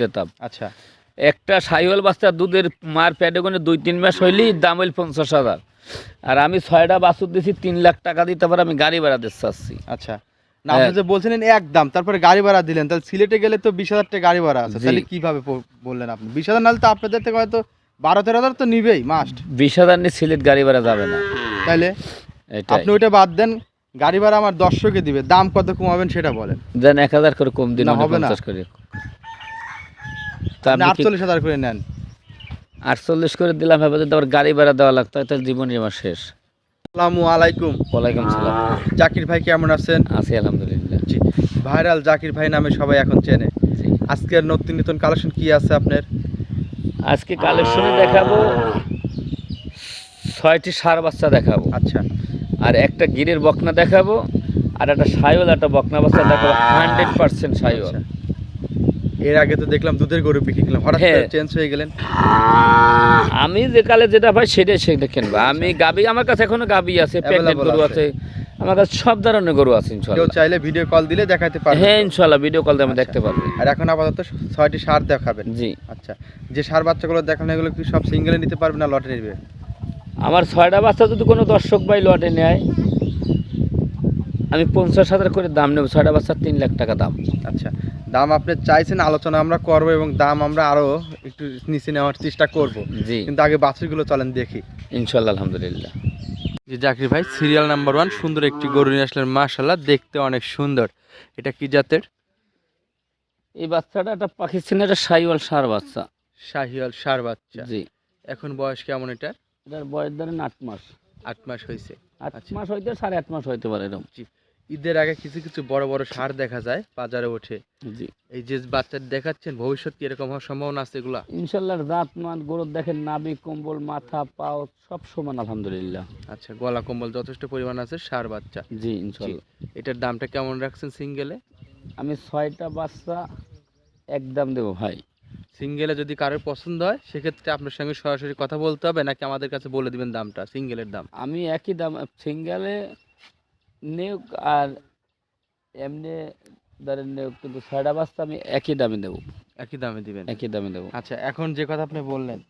দিতাম। আচ্ছা। একটা সাইওয়াল বাচ্চা দুধের মার প্যাডে কোনো দুই তিন মাস হইলেই দাম হইল পঞ্চাশ হাজার। আর আমি ছয়টা বাছুর দিছি তিন লাখ টাকা দিতে পারে আমি গাড়ি ভাড়া দিতে চাচ্ছি। আচ্ছা। না আপনি। যে বলছিলেন এক দাম তারপরে গাড়ি ভাড়া দিলেন তাহলে সিলেটে গেলে তো বিশ হাজার টাকা গাড়ি ভাড়া আছে। তাহলে কীভাবে বললেন আপনি? বিশ হাজার নাহলে তো আপনাদের থেকে হয়তো বারো তেরো হাজার তো নিবেই মাস্ট বিশ হাজার নিয়ে সিলেট গাড়ি ভাড়া যাবে না। তাইলে আপনি ওইটা বাদ দেন গাড়ি ভাড়া আমার দর্শকে দিবে দাম কত কমাবেন সেটা বলেন। দেন এক হাজার করে কম দিন মানে হবে না। করে। তা আপনি আটচল্লিশ হাজার করে নেন। আটচল্লিশ করে দিলাম ভাবে যদি আবার গাড়ি ভাড়া দেওয়া লাগতো তাহলে জীবনই আমার শেষ। আসসালামু আলাইকুম। ওয়ালাইকুম সালাম জাকির ভাই কেমন আছেন? আছি আলহামদুলিল্লাহ। জি। ভাইরাল জাকির ভাই নামে সবাই এখন চেনে। জি। আজকের নতুন নতুন কালেকশন কি আছে আপনার? আজকে কালেকশনে দেখাবো ছয়টি সার বাচ্চা দেখাবো। আচ্ছা। আর একটা গিরের বকনা দেখাবো আর একটা সাইওয়াল একটা বকনা বাচ্চা দেখাবো হান্ড্রেড পার্সেন্ট সাইওয়াল। আচ্ছা। এর আগে তো দেখলাম দুধের গরু বিক্রি করলাম। হঠাৎ হ্যাঁ। চেঞ্জ হয়ে গেলেন? আমি যে কালে যেটা সেটাই সেটা কিনবো আমি গাবি আমার কাছে এখনও গাবি আছে গরু আছে। আমার কাছে সব ধরনের গরু আছে কেউ চাইলে ভিডিও কল দিলে দেখাতে পারবে। হ্যাঁ ভিডিও কল দিয়ে আমি আচ্ছা। দেখতে পারব। আর এখন আপাতত ছয়টি সার দেখাবেন। জি। আচ্ছা। যে সার বাচ্চাগুলো দেখানো এগুলো কি সব সিঙ্গেলে নিতে পারবে না লটে নিবে আমার ছয়টা বাচ্চা যদি কোনো দর্শক ভাই লটে নেয় আমি পঞ্চাশ হাজার করে দাম নেব। ছয়টা বাচ্চার তিন লাখ টাকা দাম। আচ্ছা। দাম আপনি চাইছেন আলোচনা আমরা করব এবং দাম আমরা আরও একটু নিচে নেওয়ার চেষ্টা করব। জি। কিন্তু আগে বাছুরগুলো চলেন দেখি। ইনশাল্লাহ আলহামদুলিল্লাহ। যে জাকির ভাই সিরিয়াল নাম্বার ওয়ান সুন্দর একটি গরু নিয়ে আসলেন মাশাল্লাহ দেখতে অনেক সুন্দর। এটা কি জাতের? এই বাচ্চাটা একটা পাকিস্তানের একটা সাইওয়াল সার বাচ্চা। শাহিয়াল সার বাচ্চা। জি। এখন বয়স কেমন এটা এটার বয়স ধরেন আট মাস। আট মাস হয়েছে আট আচ্ছা। মাস হইতে সাড়ে আট মাস হইতে পারে এরকম। ঈদের আগে কিছু কিছু বড় বড় সার দেখা যায় বাজারে ওঠে। জি। এই যে বাচ্চা দেখাচ্ছেন ভবিষ্যৎ কি এরকম হওয়ার সম্ভাবনা আছে এগুলা? ইনশাল্লাহ রাত মান গরুর দেখেন নাবি কম্বল মাথা পাও সব সমান আলহামদুলিল্লাহ। আচ্ছা গলা কম্বল যথেষ্ট পরিমাণ আছে সার বাচ্চা। জি ইনশাল্লাহ। এটার দামটা কেমন রাখছেন সিঙ্গেলে? আমি ছয়টা বাচ্চা একদম দেবো ভাই। সিঙ্গেলে যদি কারোর পছন্দ হয় সেক্ষেত্রে আপনার সঙ্গে সরাসরি কথা বলতে হবে নাকি আমাদের কাছে বলে দিবেন দামটা সিঙ্গেলের দাম? আমি একই দাম সিঙ্গেলে নেওক আর এমনি ধরেন নেওক কিন্তু ছয়টা বাচ্চা আমি একই দামে দেবো। একই দামে দিবেন। একই দামে দেবো। আচ্ছা এখন যে কথা আপনি বললেন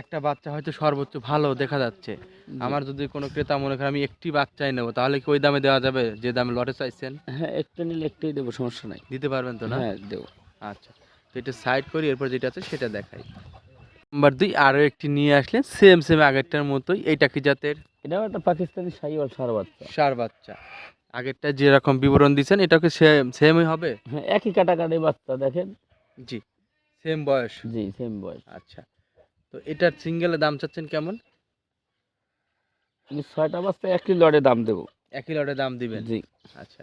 একটা বাচ্চা হয়তো সর্বোচ্চ ভালো দেখা যাচ্ছে। আমার যদি কোনো ক্রেতা মনে করে আমি একটি বাচ্চাই নেব তাহলে কি ওই দামে দেওয়া যাবে? যে দামে লটে চাইছেন? হ্যাঁ একটা নিলে একটাই দেবো সমস্যা নাই। দিতে পারবেন তো না? হ্যাঁ দেবো। আচ্ছা তো এটা সাইড করি এরপর যেটা আছে সেটা দেখাই। নাম্বার দুই আরও একটি নিয়ে আসলেন সেম সেম আগেরটার মতোই এইটা কি জাতের? এটাও একটা পাকিস্তানি সাইওয়াল সার বাচ্চা। সার বাচ্চা। আগেরটা যেরকম বিবরণ দিচ্ছেন এটাও কি সেম সেমই হবে? হ্যাঁ একই কাটাকাটি বাচ্চা দেখেন। জি সেম বয়স। জি সেম বয়স। আচ্ছা তো এটার সিঙ্গেলের দাম চাচ্ছেন কেমন? আমি ছয়টা বাচ্চা একই লড়ে দাম দেবো। একই লটে দাম দিবেন? জি। আচ্ছা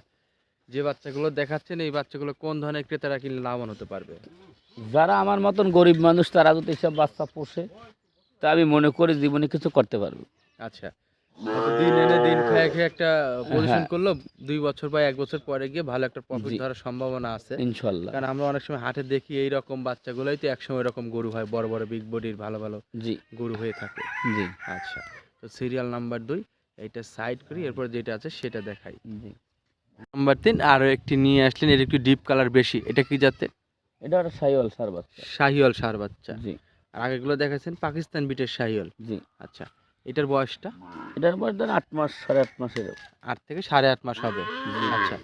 যে বাচ্চাগুলো দেখাচ্ছেন এই বাচ্চাগুলো কোন ধরনের ক্রেতারা কিনলে লাভবান হতে পারবে? যারা আমার মতন গরিব মানুষ তারা যদি এসব বাচ্চা পোষে তা আমি মনে করি জীবনে কিছু করতে পারব। আচ্ছা দিন এনে দিন খেয়ে খেয়ে একটা পজিশন হ্যাঁ। করল দুই বছর বা এক বছর পরে গিয়ে ভালো একটা প্রফিট ধরার সম্ভাবনা আছে। ইনশাল্লাহ। কারণ আমরা অনেক সময় হাটে দেখি এই রকম বাচ্চাগুলোই তো একসময় এরকম গরু হয় বড় বড় বিগ বডির ভালো ভালো জি। গরু হয়ে থাকে। জি। আচ্ছা তো সিরিয়াল নাম্বার দুই এইটা সাইড করি এরপর যেটা আছে সেটা দেখাই। জি। নাম্বার তিন আরও একটি নিয়ে আসলেন এর একটু ডিপ কালার বেশি। এটা কি যাতে এটা একটা সাইওয়াল সার বাচ্চা। শাহিওয়াল সার বাচ্চা। জি। আর আগেগুলো দেখাচ্ছেন পাকিস্তান বিটের শাহিওয়াল। জি। আচ্ছা এটার বয়সটা? এটার বয়স ধর আট মাস সাড়ে আট মাসের। আট থেকে সাড়ে আট মাস হবে? আচ্ছা।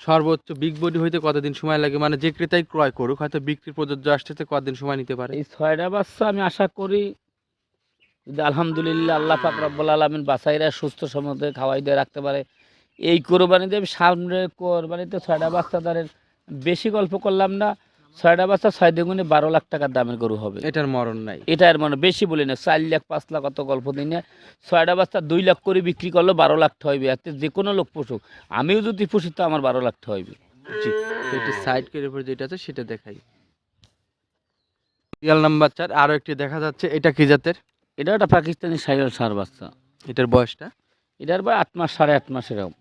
সর্বোচ্চ বিগ বডি হইতে কতদিন সময় লাগে? মানে যে ক্রেতাই ক্রয় করুক হয়তো বিক্রির প্রযোজ্য আসতে কতদিন সময় নিতে পারে? এই ছয়টা বাচ্চা আমি আশা করি যদি আলহামদুলিল্লাহ আল্লাহ পাক রব্বুল আলমিন বাসাইরা সুস্থ সমতে খাওয়াই দিয়ে রাখতে পারে এই কোরবানিতে আমি সামনে কোরবানিতে ছয়টা বাচ্চা ধরেন বেশি গল্প করলাম না ছয়টা বাচ্চা ছয় দ্বিগুণে বারো লাখ টাকার দামের গরু হবে। এটার মরণ নাই। এটা আর মানে বেশি বলি না চার লাখ পাঁচ লাখ অত গল্প দিই না। ছয়টা বাচ্চা দুই লাখ করে বিক্রি করলে বারো লাখ হইবে এতে যে কোনো লোক পুষুক। আমিও যদি পুষি তো আমার বারো লাখ হইবে জি একটি সাইড করে যেটা আছে সেটা দেখাই। সিরিয়াল নাম্বার চার আরও একটি দেখা যাচ্ছে এটা কি জাতের? এটা একটা পাকিস্তানি সাইকেল সার বাচ্চা। এটার বয়সটা? এটার বয় আট মাস সাড়ে আট মাস এরকম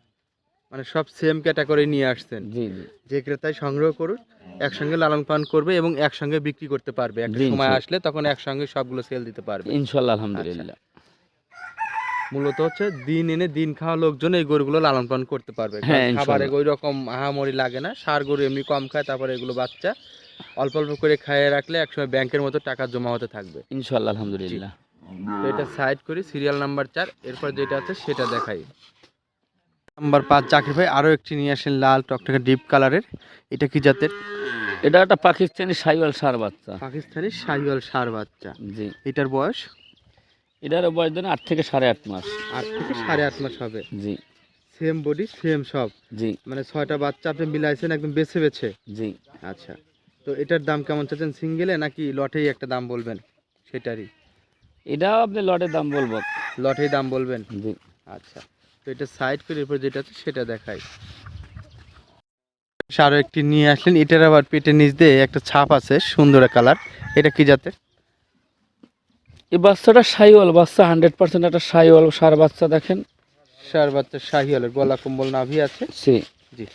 মানে সব সেম ক্যাটাগরি নিয়ে আসছেন। জি জি। যে ক্রেতাই সংগ্রহ করুক একসঙ্গে লালন পালন করবে এবং একসঙ্গে বিক্রি করতে পারবে। একটা সময় আসলে তখন একসঙ্গে সবগুলো সেল দিতে পারবে। ইনশাল্লাহ আলহামদুলিল্লাহ। মূলত হচ্ছে দিন এনে দিন খাওয়া লোকজন এই গরুগুলো লালন পালন করতে পারবে। হ্যাঁ, খাবারে ওই রকম আহামরি লাগে না। সার গরু এমনি কম খায় তারপরে এগুলো বাচ্চা অল্প অল্প করে খাইয়ে রাখলে একসময় ব্যাংকের মতো টাকা জমা হতে থাকবে। ইনশাল্লাহ আলহামদুলিল্লাহ। তো এটা সাইড করি সিরিয়াল নাম্বার চার। এরপর যেটা আছে সেটা দেখাই। নাম্বার পাঁচ জাকির ভাই আরও একটি নিয়ে আসেন লাল টকটকে ডিপ কালারের। এটা কি জাতের? এটা একটা পাকিস্তানি সাইওয়াল সার বাচ্চা। পাকিস্তানি সাইওয়াল সার বাচ্চা। জি। এটার বয়স? এটার বয়স ধরেন আট থেকে সাড়ে আট মাস। আট থেকে সাড়ে আট মাস হবে। জি। সেম বডি সেম সব। জি। মানে ছয়টা বাচ্চা আপনি মিলাইছেন একদম বেছে বেছে। জি। আচ্ছা। তো এটার দাম কেমন চাচ্ছেন সিঙ্গেলে নাকি লটেই একটা দাম বলবেন? সেটারই। এটাও আপনি লটের দাম বলব। লটেই দাম বলবেন? জি। আচ্ছা। তো এটা সাইড করে এরপর যেটা আছে সেটা দেখাই। আরও একটি নিয়ে আসলেন এটার আবার পেটের নিচ দিয়ে একটা ছাপ আছে সুন্দর কালার। এটা কি জাতের? এই বাচ্চাটা সাইওয়াল বাচ্চা হান্ড্রেড পার্সেন্ট একটা সাইওয়াল সার বাচ্চা দেখেন। সার বাচ্চা শাহিওয়ালের গলা কম্বল নাভি আছে? সে জি।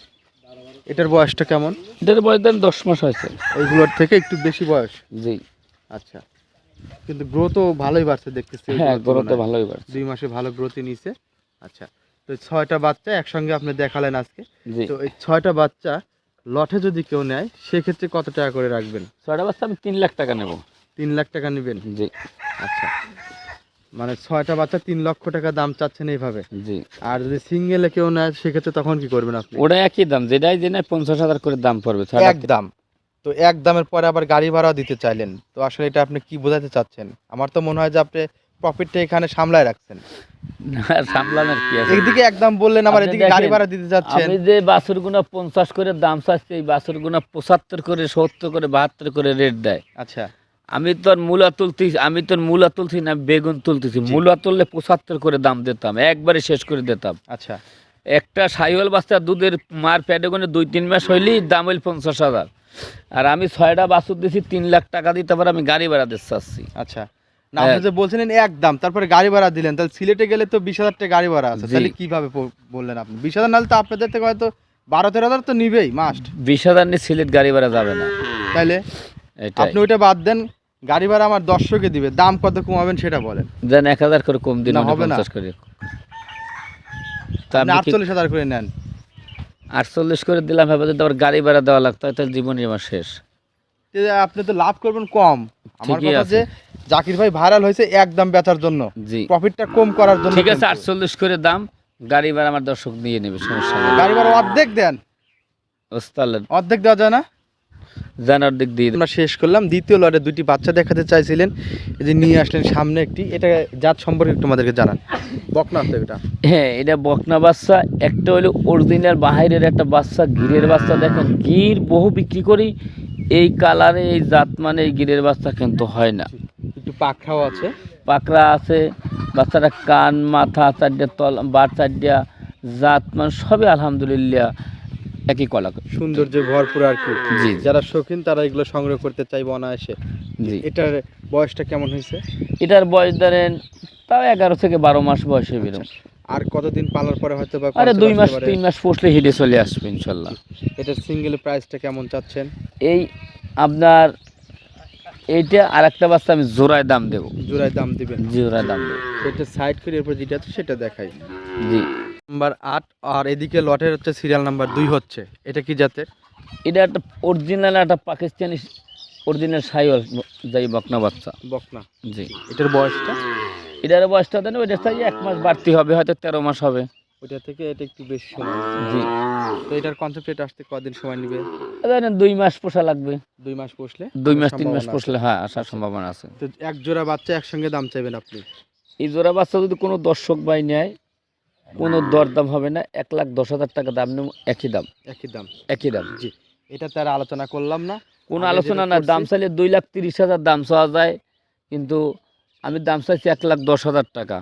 এটার বয়সটা কেমন? এটার বয়স দেন দশ মাস হয়েছে। এইগুলোর থেকে একটু বেশি বয়স? জি। আচ্ছা। কিন্তু গ্রোথও ভালোই বাড়ছে দেখতেছি। হ্যাঁ ওইগুলোর তুলনায়। ভালোই বাড়ছে। দুই মাসে ভালো গ্রোথই নিছে আচ্ছা তো ছয়টা বাচ্চা একসঙ্গে আপনি দেখালেন আজকে। তো এই ছয়টা বাচ্চা লটে যদি কেউ নেয় সেক্ষেত্রে কত টাকা করে রাখবেন? ছয়টা বাচ্চা আমি তিন লাখ টাকা নেব। তিন লাখ টাকা নেবেন? জি। আচ্ছা মানে ছয়টা বাচ্চা তিন লক্ষ টাকা দাম চাচ্ছেন এইভাবে। জি। আর যদি সিঙ্গেলে কেউ নেয় সেক্ষেত্রে তখন কি করবেন আপনি? ওটা একই দাম যেটাই যে নেয় পঞ্চাশ হাজার করে দাম পড়বে এক দাম। তো এক দামের পরে আবার গাড়ি ভাড়া দিতে চাইলেন। তো আসলে এটা আপনি কি বোঝাতে চাচ্ছেন? আমার তো মনে হয় যে আপনি প্রফিটটা এখানে সামলায় রাখছেন। সামলানোর কি আছে? একদিকে একদম বললেন আবার এদিকে গাড়ি ভাড়া দিতে যাচ্ছেন। আমি যে বাছুর গুনা পঞ্চাশ করে দাম চাচ্ছি এই বাছুর গুনা পঁচাত্তর করে সত্তর করে বাহাত্তর করে রেট দেয়। আচ্ছা। আমি তোর মূলা তুলছি আমি তোর মূলা তুলছি না বেগুন তুলতেছি। মূলা তুললে পঁচাত্তর করে দাম দিতাম একবারে শেষ করে দিতাম। আচ্ছা। একটা সাইওয়াল বাচ্চা দুধের মার প্যাডে গুনে দুই তিন মাস হইলেই দাম হইল পঞ্চাশ হাজার। আর আমি ছয়টা বাছুর দিছি তিন লাখ টাকা দিতে পারে আমি গাড়ি ভাড়া দিতে চাচ্ছি। আচ্ছা। না আপনি যে বলছিলেন এক দাম তারপরে গাড়ি ভাড়া দিলেন তাহলে সিলেটে গেলে তো বিশ হাজার টাকা গাড়ি ভাড়া আছে তাহলে কীভাবে বললেন আপনি? বিশ হাজার নাহলে তো আপনাদের থেকে হয়তো বারো তেরো হাজার তো নিবেই মাস্ট বিশ হাজার নিয়ে সিলেট গাড়ি ভাড়া যাবে না। তাইলে? আপনি ওইটা বাদ দেন গাড়ি ভাড়া আমার দর্শকে দিবে দাম কত কমাবেন সেটা বলেন। দেন এক হাজার করে কম দিন হবে না। করে। আটচল্লিশ হাজার করে নেন। আটচল্লিশ করে দিলাম ভাবে যদি আবার গাড়ি ভাড়া দেওয়া লাগতো তাহলে জীবনই আমার শেষ। আপনি তো লাভ করবেন কম। আমার কথা। যে জাকির ভাই ভাইরাল হয়েছে একদম বেচার জন্য। প্রফিটটা কম করার জন্য ঠিক আছে আটচল্লিশ করে দাম। গাড়ি ভাড়া আমার দর্শক নিয়ে নেবে সমস্যা নেই। গাড়ি ভাড়া অর্ধেক দেন। ওস্তালে অর্ধেক দেওয়া যায় না? জানার দিক দিয়ে আমরা শেষ করলাম। দ্বিতীয় লটে দুটি বাচ্চা দেখাতে চাইছিলেন। যে নিয়ে আসলেন সামনে একটি। এটা জাত সম্পর্কে একটু আমাদেরকে জানান। বকনা তো এটা। হ্যাঁ এটা বকনা বাচ্চা। একটা হলো অরিজিনাল বাহিরের একটা বাচ্চা গিরের বাচ্চা। দেখেন গির বহু বিক্রি করি। এই কালারে এই জাত মানে এই গিরের বাচ্চা কিন্তু হয় না। একটু পাখাও আছে। পাকড়া আছে বাচ্চাটা কান মাথা চারটে তল বার চারটা জাত মানে সবই আলহামদুলিল্লাহ একই কলা। সৌন্দর্য ভরপুর আর কি। জি যারা শৌখিন তারা এগুলো সংগ্রহ করতে চাইবে অনায়াসে। জি। এটার বয়সটা কেমন হয়েছে? এটার বয়স ধরেন তাও এগারো থেকে বারো মাস বয়সে বেরোম আর কতদিন পালার পরে হয়তো বা আরে দুই মাস তিন মাস পড়লে হিটে চলে আসবে ইনশাল্লাহ। এটার সিঙ্গেল প্রাইসটা কেমন চাচ্ছেন? এই আপনার এইটা আর একটা বাচ্চা আমি জোড়ায় দাম দেবো। জোড়ায় দাম দিবেন? জোড়ায় দাম দেবো। এটা সাইড করে এরপর যেটা আছে সেটা দেখাই। জি। নাম্বার আট আর এদিকে লটের হচ্ছে সিরিয়াল নাম্বার দুই হচ্ছে। এটা কি জাতের? এটা একটা অরিজিনাল একটা পাকিস্তানি অরিজিনাল সাইওয়াল যাই বকনা বাচ্চা। বকনা জি। এটার বয়সটা? এটার বয়সটা দেন ওইটা চাই এক মাস বাড়তি হবে হয়তো তেরো মাস হবে। ওইটা থেকে এটা একটু বেশি সময় জি। তো এটার কনসেপ্ট এটা আসতে কদিন সময় নেবে? ধরেন দুই মাস পোষা লাগবে। দুই মাস বসলে দুই মাস তিন মাস পোষলে হ্যাঁ আসার সম্ভাবনা আছে। তো এক জোড়া বাচ্চা একসঙ্গে দাম চাইবেন আপনি? এই জোড়া বাচ্চা যদি কোনো দর্শক বাই নেয় কোনো দরদাম হবে না এক লাখ দশ হাজার টাকা দাম নেব একই দাম। একই দাম। একই দাম। জি। এটা তার আলোচনা করলাম না। কোনো আলোচনা না দাম চাইলে দুই লাখ তিরিশ হাজার দাম চাওয়া যায় কিন্তু আমি দাম চাইছি এক লাখ দশ হাজার টাকা।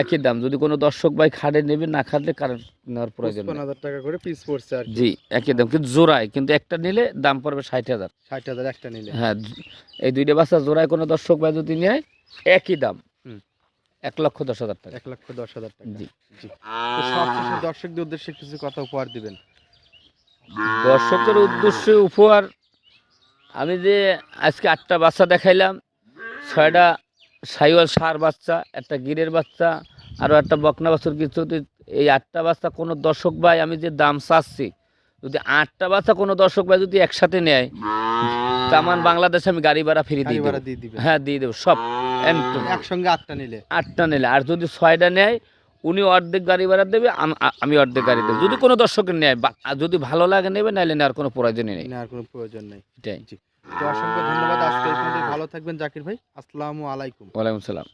একই দাম যদি কোনো দর্শক ভাই খাটে নেবে না খাটলে কারেন্ট নেওয়ার প্রয়োজন হাজার টাকা করে পিস পড়ছে আর জি একই দাম কিন্তু জোড়ায় কিন্তু একটা নিলে দাম পড়বে ষাট হাজার। ষাট হাজার একটা নিলে। হ্যাঁ এই দুইটা বাচ্চা জোড়ায় কোনো দর্শক ভাই যদি নেয় একই দাম। এক লক্ষ দশ হাজার টাকা। এক লক্ষ দশ হাজার টাকা। জি। জি। দর্শকদের উদ্দেশ্যে কিছু কথা উপহার দিবেন। দর্শকের উদ্দেশ্যে উপহার আমি যে আজকে আটটা বাচ্চা দেখাইলাম ছয়টা সাইওয়াল সার বাচ্চা একটা গিরের বাচ্চা আরও একটা বকনা বাছুর কিছু। এই আটটা বাচ্চা কোনো দর্শক ভাই আমি যে দাম চাচ্ছি যদি আটটা বাচ্চা কোনো দর্শক ভাই যদি একসাথে নেয় তামান বাংলাদেশে আমি গাড়ি ভাড়া ফিরিয়ে দিয়ে ভাড়া দেবো। হ্যাঁ দিয়ে দেবো সব একসঙ্গে আটটা নিলে। আটটা নিলে আর যদি ছয়টা নেয় উনি অর্ধেক গাড়ি ভাড়া দেবে আম- অর্ধেক গাড়ি দেবো। যদি কোনো দর্শকের নেয় বা আর যদি ভালো লাগে নেবে নাহলে নেওয়ার কোনো প্রয়োজনই নেই। নেওয়ার কোনো প্রয়োজন নেই। এটাই। তো অসংখ্য ধন্যবাদ। আজকে ভালো থাকবেন জাকির ভাই। আসসালামু আলাইকুম। ওয়ালাইকুম সালাম।